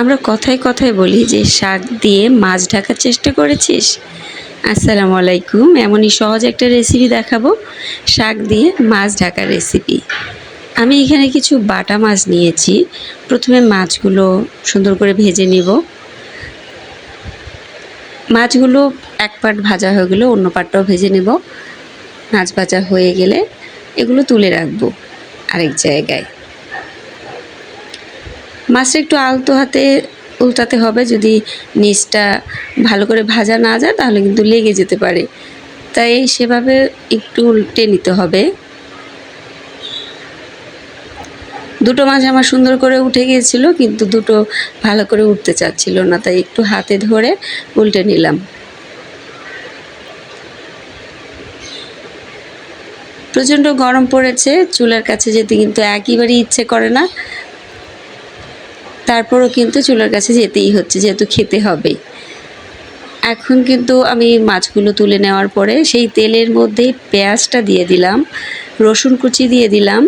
আমরা কথায় কথায় বলি যে শাক দিয়ে মাছ ঢাকার চেষ্টা করেছিস? আসসালামু আলাইকুম, এমনই সহজ একটা রেসিপি দেখাবো। শাক দিয়ে মাছ ঢাকার রেসিপি আমি এখানে কিছু বাটা মাছ নিয়েছি। প্রথমে মাছগুলো সুন্দর করে ভেজে নিব। মাছগুলো এক পাট ভাজা হয়ে গেলে অন্য পাটটাও ভেজে নেব। মাছ ভাজা হয়ে গেলে এগুলো তুলে রাখব আরেক জায়গায়। মাছটা একটু আলতো হাতে উল্টাতে হবে। যদি নিচটা ভালো করে ভাজা না যায়, তাহলে কিন্তু লেগে যেতে পারে। তাই সেভাবে একটু উল্টে নিতে হবে। দুটো মাছ আমার সুন্দর করে উঠে গিয়েছিল, কিন্তু দুটো ভালো করে উঠতে চাচ্ছিল না, তাই একটু হাতে ধরে উল্টে নিলাম। প্রচণ্ড গরম পড়েছে, চুলার কাছে যেতে কিন্তু একেবারেই ইচ্ছে করে না। তারপরও কিন্তু চুলার কাছে যেতেই হচ্ছে, যেহেতু খেতে হবে। এখন কিন্তু আমি মাছগুলো তুলে নেওয়ার পরে সেই তেলের মধ্যে পেঁয়াজটা দিয়ে দিলাম, রসুন কুচি দিয়ে দিলাম।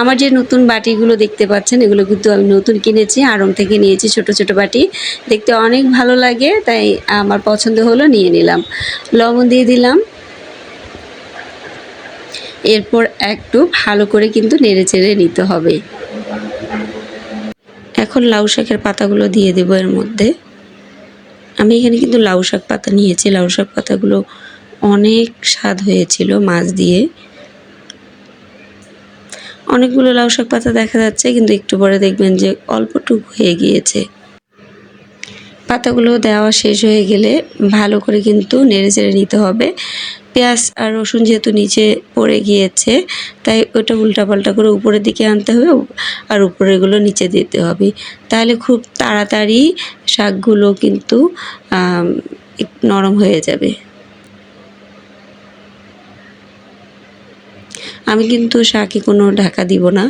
আমার যে নতুন বাটিগুলো দেখতে পাচ্ছেন, এগুলো কিন্তু আমি নতুন কিনেছি, আড়ং থেকে নিয়েছি ছোট ছোট বাটি। দেখতে অনেক ভালো লাগে, তাই আমার পছন্দ হলো, নিয়ে নিলাম। লবণ দিয়ে দিলাম। এরপর একটু ভালো করে কিন্তু নেড়ে চেড়ে নিতে হবে। এখন লাউ শাকের পাতাগুলো দিয়ে দেবো এর মধ্যে। আমি এখানে কিন্তু লাউ শাক পাতা নিয়েছি। লাউ শাক পাতাগুলো অনেক স্বাদ হয়েছিল মাছ দিয়ে। অনেকগুলো লাউ শাক পাতা দেখা যাচ্ছে, কিন্তু একটু পরে দেখবেন যে অল্পটুক হয়ে গিয়েছে। পাতাগুলো দেওয়া শেষ হয়ে গেলে ভালো করে কিন্তু নেড়ে চেড়ে নিতে হবে। পেঁয়াজ আর রসুন যেহেতু নিচে পড়ে গিয়েছে, তাই ওটা উল্টাপাল্টা করে উপরের দিকে আনতে হবে আর উপরেগুলো নিচে দিতে হবে। তাহলে খুব তাড়াতাড়ি শাকগুলো কিন্তু নরম হয়ে যাবে। আমি কিন্তু শাকে কোনো ঢাকা দিব না।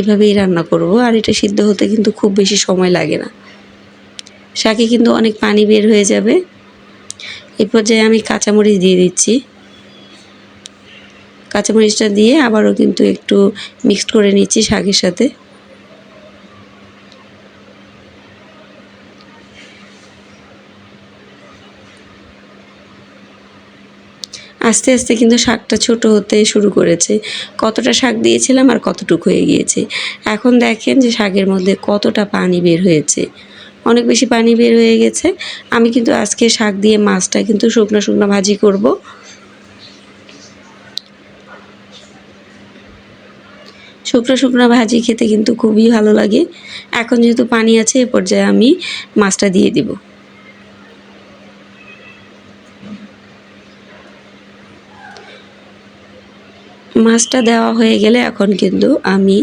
এভাবেই রান্না করব। আর এটা সিদ্ধ হতে কিন্তু খুব বেশি সময় লাগে না। শাকে কিন্তু অনেক পানি বের হয়ে যাবে। এই পর্যায়ে আমি কাঁচামরিচ দিয়ে দিচ্ছি। কাঁচামরিচটা দিয়ে আবারও কিন্তু একটু মিক্সড করে নিচ্ছি শাকের সাথে। আস্তে আস্তে কিন্তু শাকটা ছোট হতে শুরু করেছে। কতটা শাক দিয়েছিলাম আর কতটুকু হয়ে গিয়েছে। এখন দেখেন যে শাকের মধ্যে কতটা পানি বের হয়েছে। অনেক বেশি পানি বের হয়ে গেছে। আমি কিন্তু আজকে শাক দিয়ে মাছটা কিন্তু শুকনো শুকনো ভাজি করব। শুকনো শুকনো ভাজি খেতে কিন্তু খুবই ভালো লাগে। এখন যেহেতু পানি আছে, এ পর্যায়ে আমি মাছটা দিয়ে দিব। মাছটা দেওয়া হয়ে গেলে এখন কিন্তু আমি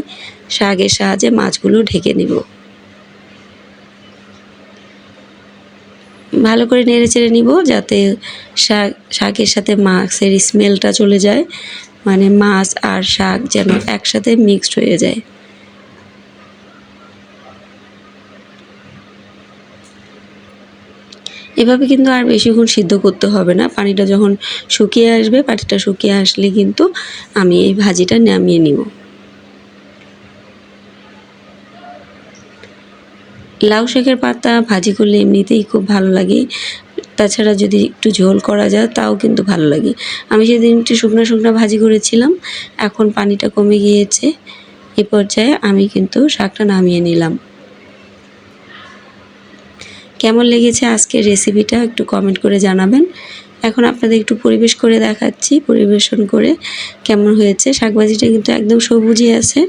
শাকের সাহায্যে মাছগুলো ঢেকে নিব। ভালো করে নেড়ে চেড়ে নিব যাতে শাক, শাকের সাথে মাছের স্মেলটা চলে যায়। মানে মাছ আর শাক যেন একসাথে মিক্সড হয়ে যায়। এভাবে কিন্তু আর বেশিক্ষণ সিদ্ধ করতে হবে না। পানিটা যখন শুকিয়ে আসবে, পানিটা শুকিয়ে আসলে কিন্তু আমি এই ভাজিটা নামিয়ে নিব। লাউ শাকের পাতা ভাজি করলে এমনিতেই খুব ভালো লাগে। তাছাড়া যদি একটু ঝোল করা যায়, তাও কিন্তু ভালো লাগে। আমি সেদিন একটু শুকনো শুকনো ভাজি করেছিলাম, এখন পানিটা কমে গিয়েছে। এ পর্যায়ে আমি কিন্তু শাকটা নামিয়ে নিলাম। কেমন লেগেছে আজকের রেসিপিটা একটু কমেন্ট করে জানাবেন। এখন আপনাদের একটু পরিবেশ করে দেখাচ্ছি, পরিবেশন করে কেমন হয়েছে। শাকভাজিটা কিন্তু একদম সবুজই আছে।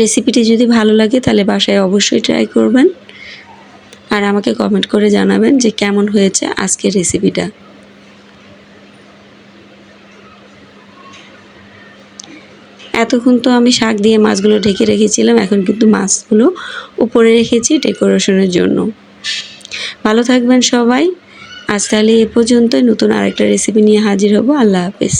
রেসিপিটি যদি ভালো লাগে, তাহলে বাসায় অবশ্যই ট্রাই করবেন। আর আমাকে কমেন্ট করে জানাবেন যে কেমন হয়েছে আজকের রেসিপিটা এতক্ষণ তো আমি শাক দিয়ে মাছগুলো ঢেকে রেখেছিলাম, এখন কিন্তু মাছগুলো উপরে রেখেছি ডেকোরেশনের জন্য। ভালো থাকবেন সবাই। আজ তাহলে এ পর্যন্তই। নতুন আরেকটা রেসিপি নিয়ে হাজির হব। আল্লাহ হাফেজ।